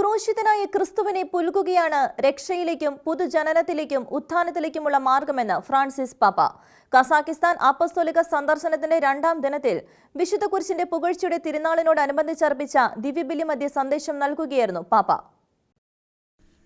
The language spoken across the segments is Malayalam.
ക്രൂശിതനായ ക്രിസ്തുവിനെ പുൽകുകയാണ് രക്ഷയിലേക്കും പുതുജനനത്തിലേക്കും ഉത്ഥാനത്തിലേക്കുമുള്ള മാർഗമെന്ന് ഫ്രാൻസിസ് പാപ്പ. കസാക്കിസ്ഥാൻ അപ്പസ്തോലിക സന്ദർശനത്തിന്റെ രണ്ടാം ദിനത്തിൽ വിശുദ്ധ കുരിശിന്റെ പുകഴ്ചയുടെ തിരുനാളിനോടനുബന്ധിച്ചർപ്പിച്ച ദിവ്യബലി മധ്യ സന്ദേശം നൽകുകയായിരുന്നു പാപ്പ.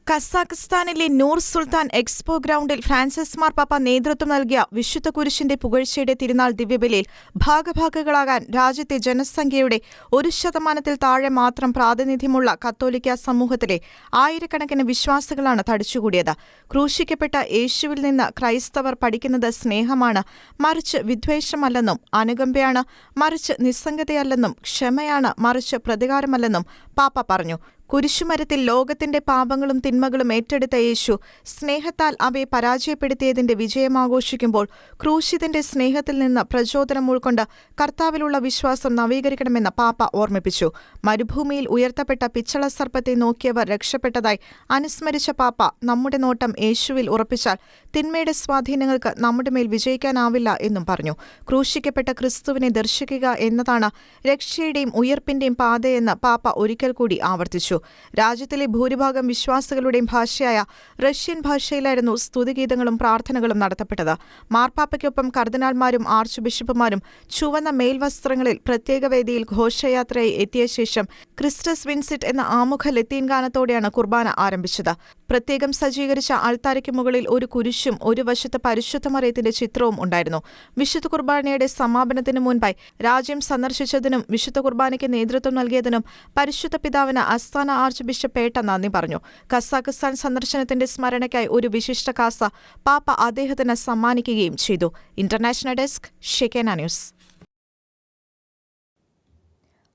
കസാഖ്സ്ഥാനിലെ നൂർ സുൽത്താൻ എക്സ്പോ ഗ്രൗണ്ടിൽ ഫ്രാൻസിസ് മാർപ്പാപ്പ നേതൃത്വം നൽകിയ വിശുദ്ധ കുരിശിന്റെ പുകഴ്ചയുടെ തിരുനാൾ ദിവ്യബലിയിൽ ഭാഗഭാഗങ്ങളാകാൻ രാജ്യത്തെ ജനസംഖ്യയുടെ ഒരു ശതമാനത്തിൽ താഴെ മാത്രം പ്രാതിനിധ്യമുള്ള കത്തോലിക്ക സമൂഹത്തിലെ ആയിരക്കണക്കിന് വിശ്വാസികളാണ് തടിച്ചുകൂടിയത്. ക്രൂശിക്കപ്പെട്ട യേശുവിൽ നിന്ന് ക്രൈസ്തവർ പഠിക്കുന്നത് സ്നേഹമാണ് മറിച്ച് വിദ്വേഷമല്ലെന്നും അനുകമ്പയാണ് മറിച്ച് നിസ്സംഗതയല്ലെന്നും ക്ഷമയാണ് മറിച്ച് പ്രതികാരമല്ലെന്നും പാപ്പ പറഞ്ഞു. കുരിശുമരത്തിൽ ലോകത്തിന്റെ പാപങ്ങളും തിന്മകളും ഏറ്റെടുത്ത യേശു സ്നേഹത്താൽ അവയെ പരാജയപ്പെടുത്തിയതിന്റെ വിജയമാഘോഷിക്കുമ്പോൾ ക്രൂശിതന്റെ സ്നേഹത്തിൽ നിന്ന് പ്രചോദനം ഉൾക്കൊണ്ട് കർത്താവിലുള്ള വിശ്വാസം നവീകരിക്കണമെന്ന് പാപ്പ ഓർമ്മിപ്പിച്ചു. മരുഭൂമിയിൽ ഉയർത്തപ്പെട്ട പിച്ചള സർപ്പത്തെ നോക്കിയവർ രക്ഷപ്പെട്ടതായി അനുസ്മരിച്ച പാപ്പ നമ്മുടെ നോട്ടം യേശുവിൽ ഉറപ്പിച്ചാൽ തിന്മയുടെ സ്വാധീനങ്ങൾക്ക് നമ്മുടെ മേൽ വിജയിക്കാനാവില്ല എന്നും പറഞ്ഞു. ക്രൂശിക്കപ്പെട്ട ക്രിസ്തുവിനെ ദർശിക്കുക എന്നതാണ് രക്ഷയുടെയും ഉയർപ്പിന്റെയും പാതയെന്ന് പാപ്പ ഒരിക്കൽ കൂടി ആവർത്തിച്ചു. രാജ്യത്തിലെ ഭൂരിഭാഗം വിശ്വാസികളുടെയും ഭാഷയായ റഷ്യൻ ഭാഷയിലായിരുന്നു സ്തുതിഗീതങ്ങളും പ്രാർത്ഥനകളും നടത്തപ്പെട്ടത്. മാർപ്പാപ്പയ്ക്കൊപ്പം കർദിനാൾമാരും ആർച്ച് ബിഷപ്പുമാരും ചുവന്ന മേൽവസ്ത്രങ്ങളിൽ പ്രത്യേക വേദിയിൽ ഘോഷയാത്രയായി എത്തിയ ശേഷം ക്രിസ്റ്റസ് വിൻസിറ്റ് എന്ന ആമുഖ ലത്തീൻ ഗാനത്തോടെയാണ് കുർബാന ആരംഭിച്ചത്. പ്രത്യേകം സജ്ജീകരിച്ച ആൾത്താരയ്ക്ക് മുകളിൽ ഒരു കുരിശും ഒരു വശത്ത് പരിശുദ്ധമറിയത്തിന്റെ ചിത്രവും ഉണ്ടായിരുന്നു. വിശുദ്ധ കുർബാനയുടെ സമാപനത്തിന് മുൻപായി രാജ്യം സന്ദർശിച്ചതിനും വിശുദ്ധ കുർബാനയ്ക്ക് നേതൃത്വം നൽകിയതിനും പരിശുദ്ധ പിതാവിന് അസ്ഥാന ആർച്ച് ബിഷപ്പ് ഏട്ട നന്ദി പറഞ്ഞു. കസാഖിസ്ഥാൻ സന്ദർശനത്തിന്റെ സ്മരണയ്ക്കായി ഒരു വിശിഷ്ട കാസ പാപ്പ അദ്ദേഹത്തിന് സമ്മാനിക്കുകയും ചെയ്തു. International desk Shekinah news.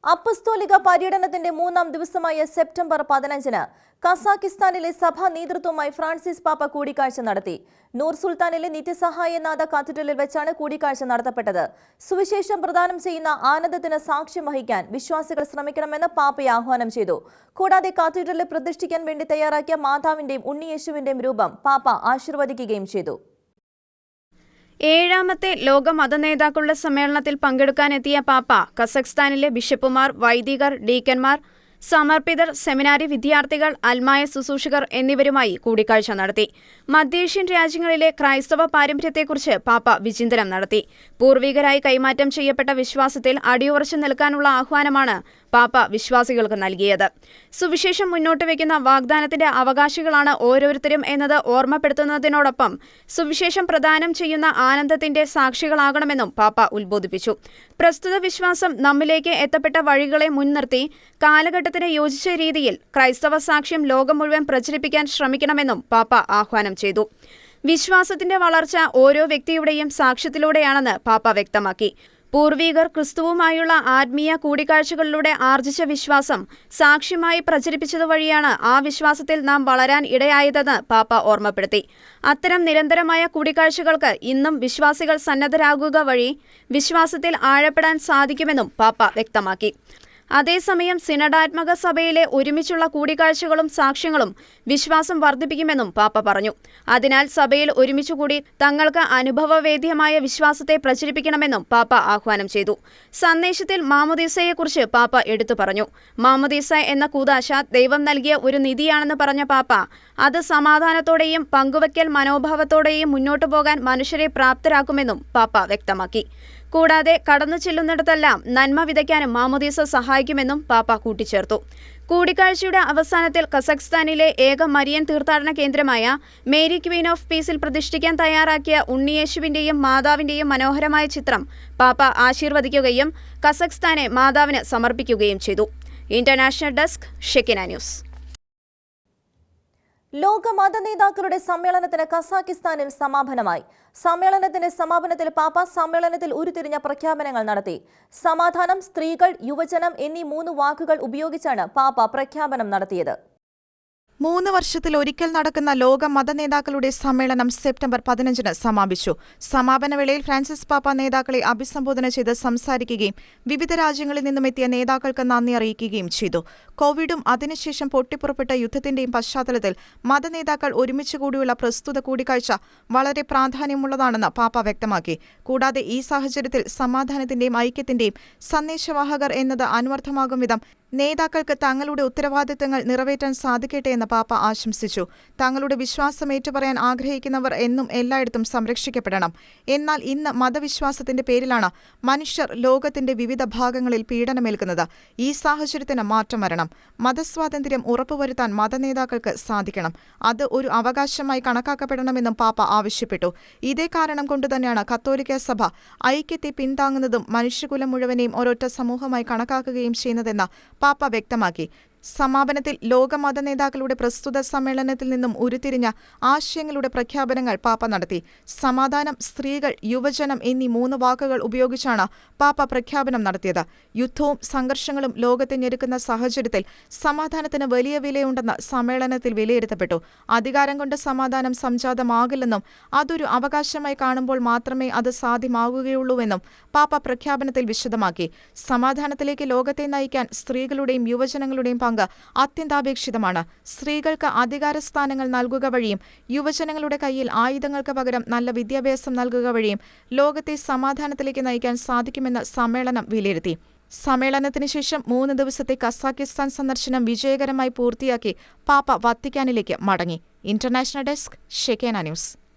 അപ്പസ്തോലിക പര്യടനത്തിന്റെ മൂന്നാം ദിവസമായ സെപ്റ്റംബർ പതിനഞ്ചിന് കസാക്കിസ്ഥാനിലെ സഭാ നേതൃത്വവുമായി ഫ്രാൻസിസ് പാപ്പ കൂടിക്കാഴ്ച നടത്തി. നൂർ സുൽത്താനിലെ നിത്യസഹായനാഥ കാത്തഡ്രലിൽ വെച്ചാണ് കൂടിക്കാഴ്ച നടത്തപ്പെട്ടത്. സുവിശേഷം പ്രദാനം ചെയ്യുന്ന ആനന്ദത്തിന് സാക്ഷ്യം വഹിക്കാൻ വിശ്വാസികൾ ശ്രമിക്കണമെന്ന് പാപ്പയെ ആഹ്വാനം ചെയ്തു. കൂടാതെ കാത്തീഡ്രലിൽ പ്രതിഷ്ഠിക്കാൻ വേണ്ടി തയ്യാറാക്കിയ മാതാവിന്റെയും ഉണ്ണിയേശുവിന്റെയും രൂപം പാപ്പ ആശീർവദിക്കുകയും ചെയ്തു. ഏഴാമത്തെ ലോക മതനേതാക്കളുടെ സമ്മേളനത്തിൽ പങ്കെടുക്കാനെത്തിയ പാപ്പ കസഖ്സ്ഥാനിലെ ബിഷപ്പുമാർ വൈദികർ ഡീക്കന്മാർ സമർപ്പിതർ സെമിനാരി വിദ്യാർത്ഥികൾ അൽമായ ശുശ്രൂഷകർ എന്നിവരുമായി കൂടിക്കാഴ്ച നടത്തി. മധ്യേഷ്യൻ രാജ്യങ്ങളിലെ ക്രൈസ്തവ പാരമ്പര്യത്തെക്കുറിച്ച് പാപ്പ വിചിന്തനം നടത്തി. പൂർവികരായി കൈമാറ്റം ചെയ്യപ്പെട്ട വിശ്വാസത്തിൽ അടിയുറച്ചു നിൽക്കാനുള്ള ആഹ്വാനമാണ് പാപ്പ വിശ്വാസികൾക്ക് നൽകിയത്. സുവിശേഷം മുന്നോട്ട് വയ്ക്കുന്ന വാഗ്ദാനത്തിന്റെ അവകാശികളാണ് ഓരോരുത്തരും എന്നത് ഓർമ്മപ്പെടുത്തുന്നതിനോടൊപ്പം സുവിശേഷം പ്രദാനം ചെയ്യുന്ന ആനന്ദത്തിന്റെ സാക്ഷികളാകണമെന്നും പാപ്പ ഉത്ബോധിപ്പിച്ചു. പ്രസ്തുത വിശ്വാസം നമ്മിലേക്ക് എത്തപ്പെട്ട വഴികളെ മുൻനിർത്തി കാലഘട്ടത്തിന് യോജിച്ച രീതിയിൽ ക്രൈസ്തവ സാക്ഷ്യം ലോകം മുഴുവൻ പ്രചരിപ്പിക്കാൻ ശ്രമിക്കണമെന്നും പാപ്പ ആഹ്വാനം ചെയ്തു. വിശ്വാസത്തിന്റെ വളർച്ച ഓരോ വ്യക്തിയുടെയും സാക്ഷ്യത്തിലൂടെയാണെന്ന് പാപ്പ വ്യക്തമാക്കി. പൂർവീകർ ക്രിസ്തുവുമായുള്ള ആത്മീയ കൂടിക്കാഴ്ചകളിലൂടെ ആർജിച്ച വിശ്വാസം സാക്ഷ്യമായി പ്രചരിപ്പിച്ചതുവഴിയാണ് ആ വിശ്വാസത്തിൽ നാം വളരാൻ ഇടയായതെന്ന് പാപ്പ ഓർമ്മപ്പെടുത്തി. അത്തരം നിരന്തരമായ കൂടിക്കാഴ്ചകൾക്ക് ഇന്നും വിശ്വാസികൾ സന്നദ്ധരാകുക വഴി വിശ്വാസത്തിൽ ആഴപ്പെടാൻ സാധിക്കുമെന്നും പാപ്പ വ്യക്തമാക്കി. അതേസമയം സിനഡാത്മക സഭയിലെ ഒരുമിച്ചുള്ള കൂടിക്കാഴ്ചകളും സാക്ഷ്യങ്ങളും വിശ്വാസം വർദ്ധിപ്പിക്കുമെന്നും പാപ്പ പറഞ്ഞു. അതിനാൽ സഭയിൽ ഒരുമിച്ചുകൂടി തങ്ങൾക്ക് അനുഭവവേദ്യമായ വിശ്വാസത്തെ പ്രചരിപ്പിക്കണമെന്നും പാപ്പ ആഹ്വാനം ചെയ്തു. സന്ദേശത്തിൽ മാമുദീസയെക്കുറിച്ച് പാപ്പ എടുത്തു പറഞ്ഞു. മാമുദീസ എന്ന കൂതാശ ദൈവം നൽകിയ ഒരു നിധിയാണെന്ന് പറഞ്ഞ പാപ്പ അത് സമാധാനത്തോടെയും പങ്കുവയ്ക്കൽ മനോഭാവത്തോടെയും മുന്നോട്ടു പോകാൻ മനുഷ്യരെ പ്രാപ്തരാക്കുമെന്നും പാപ്പ വ്യക്തമാക്കി. കൂടാതെ കടന്നു ചെല്ലുന്നിടത്തെല്ലാം നന്മ വിതയ്ക്കാനും മാമോദീസ സഹായിക്കുമെന്നും പാപ്പ കൂട്ടിച്ചേർത്തു. കൂടിക്കാഴ്ചയുടെ അവസാനത്തിൽ കസഖ്സ്ഥാനിലെ ഏക മരിയൻ തീർത്ഥാടന കേന്ദ്രമായ മേരി ക്വീൻ ഓഫ് പീസിൽ പ്രതിഷ്ഠിക്കാൻ തയ്യാറാക്കിയ ഉണ്ണിയേശുവിന്റെയും മാതാവിന്റെയും മനോഹരമായ ചിത്രം പാപ്പ ആശീർവദിക്കുകയും കസഖ്സ്ഥാനെ മാതാവിന് സമർപ്പിക്കുകയും ചെയ്തു. International desk Shekinah news. ലോക മത നേതാക്കളുടെ സമ്മേളനത്തിന് കസാക്കിസ്ഥാനിൽ സമാപനമായി. സമ്മേളനത്തിന്റെ സമാപനത്തിൽ പാപ്പ സമ്മേളനത്തിൽ ഉരുത്തിരിഞ്ഞ പ്രഖ്യാപനങ്ങൾ നടത്തി. സമാധാനം സ്ത്രീകൾ യുവജനം എന്നീ മൂന്ന് വാക്കുകൾ ഉപയോഗിച്ചാണ് പാപ്പ പ്രഖ്യാപനം നടത്തിയത്. മൂന്ന് വർഷത്തിൽ ഒരിക്കൽ നടക്കുന്ന ലോക മതനേതാക്കളുടെ സമ്മേളനം സെപ്റ്റംബർ പതിനഞ്ചിന് സമാപിച്ചു. സമാപന വേളയിൽ ഫ്രാൻസിസ് പാപ്പ നേതാക്കളെ അഭിസംബോധന ചെയ്ത് സംസാരിക്കുകയും വിവിധ രാജ്യങ്ങളിൽ നിന്നും എത്തിയ നേതാക്കൾക്ക് നന്ദി അറിയിക്കുകയും ചെയ്തു. കോവിഡും അതിനുശേഷം പൊട്ടിപ്പുറപ്പെട്ട യുദ്ധത്തിന്റെയും പശ്ചാത്തലത്തിൽ മതനേതാക്കൾ ഒരുമിച്ച് കൂടിയുള്ള പ്രസ്തുത കൂടിക്കാഴ്ച വളരെ പ്രാധാന്യമുള്ളതാണെന്ന് പാപ്പ വ്യക്തമാക്കി. കൂടാതെ ഈ സാഹചര്യത്തിൽ സമാധാനത്തിന്റെയും ഐക്യത്തിന്റെയും സന്ദേശവാഹകർ എന്നത് അന്വർത്ഥമാകും വിധം നേതാക്കൾക്ക് തങ്ങളുടെ ഉത്തരവാദിത്തങ്ങൾ നിറവേറ്റാൻ സാധിക്കട്ടെ എന്ന് പാപ്പ ആശംസിച്ചു. തങ്ങളുടെ വിശ്വാസം ഏറ്റുപറയാൻ ആഗ്രഹിക്കുന്നവർ എന്നും എല്ലായിടത്തും സംരക്ഷിക്കപ്പെടണം. എന്നാൽ ഇന്ന് മതവിശ്വാസത്തിന്റെ പേരിലാണ് മനുഷ്യർ ലോകത്തിന്റെ വിവിധ ഭാഗങ്ങളിൽ പീഡനമേൽക്കുന്നത്. ഈ സാഹചര്യത്തിന് മാറ്റം വരണം. മതസ്വാതന്ത്ര്യം ഉറപ്പുവരുത്താൻ മതനേതാക്കൾക്ക് സാധിക്കണം. അത് ഒരു അവകാശമായി കണക്കാക്കപ്പെടണമെന്നും പാപ്പ ആവശ്യപ്പെട്ടു. ഇതേ കാരണം കൊണ്ടുതന്നെയാണ് കത്തോലിക്ക സഭ ഐക്യത്തെ പിന്താങ്ങുന്നതും മനുഷ്യകുലം മുഴുവനെയും ഒരൊറ്റ സമൂഹമായി കണക്കാക്കുകയും ചെയ്യുന്നതെന്ന് പാപ്പ വ്യക്തമാക്കി സമാപനത്തിൽ ലോകമത നേതാക്കളുടെ പ്രസ്തുത സമ്മേളനത്തിൽ നിന്നും ഉരുത്തിരിഞ്ഞ ആശയങ്ങളുടെ പ്രഖ്യാപനങ്ങൾ പാപ്പ നടത്തി. സമാധാനം സ്ത്രീകൾ യുവജനം എന്നീ മൂന്ന് വാക്കുകൾ ഉപയോഗിച്ചാണ് പാപ്പ പ്രഖ്യാപനം നടത്തിയത്. യുദ്ധവും സംഘർഷങ്ങളും ലോകത്തെ ഞെരുക്കുന്ന സാഹചര്യത്തിൽ സമാധാനത്തിന് വലിയ വിലയുണ്ടെന്ന് സമ്മേളനത്തിൽ വിലയിരുത്തപ്പെട്ടു. അധികാരം കൊണ്ട് സമാധാനം സംജാതമാകില്ലെന്നും അതൊരു അവകാശമായി കാണുമ്പോൾ മാത്രമേ അത് സാധ്യമാകുകയുള്ളൂവെന്നും പാപ്പ പ്രഖ്യാപനത്തിൽ വിശദമാക്കി. സമാധാനത്തിലേക്ക് ലോകത്തെ നയിക്കാൻ സ്ത്രീകളുടെയും യുവജനങ്ങളുടെയും പങ്ക് അത്യന്താപേക്ഷിതമാണ്. സ്ത്രീകൾക്ക് അധികാരസ്ഥാനങ്ങൾ നൽകുക വഴിയും യുവജനങ്ങളുടെ കയ്യിൽ ആയുധങ്ങൾക്ക് പകരം നല്ല വിദ്യാഭ്യാസം നൽകുക വഴിയും ലോകത്തെ സമാധാനത്തിലേക്ക് നയിക്കാൻ സാധിക്കുമെന്ന് സമ്മേളനം വിലയിരുത്തി. സമ്മേളനത്തിന് ശേഷം മൂന്ന് ദിവസത്തെ കസാക്കിസ്ഥാൻ സന്ദർശനം വിജയകരമായി പൂർത്തിയാക്കി പാപ്പ വത്തിക്കാനിലേക്ക് മടങ്ങി. International desk Shekinah news.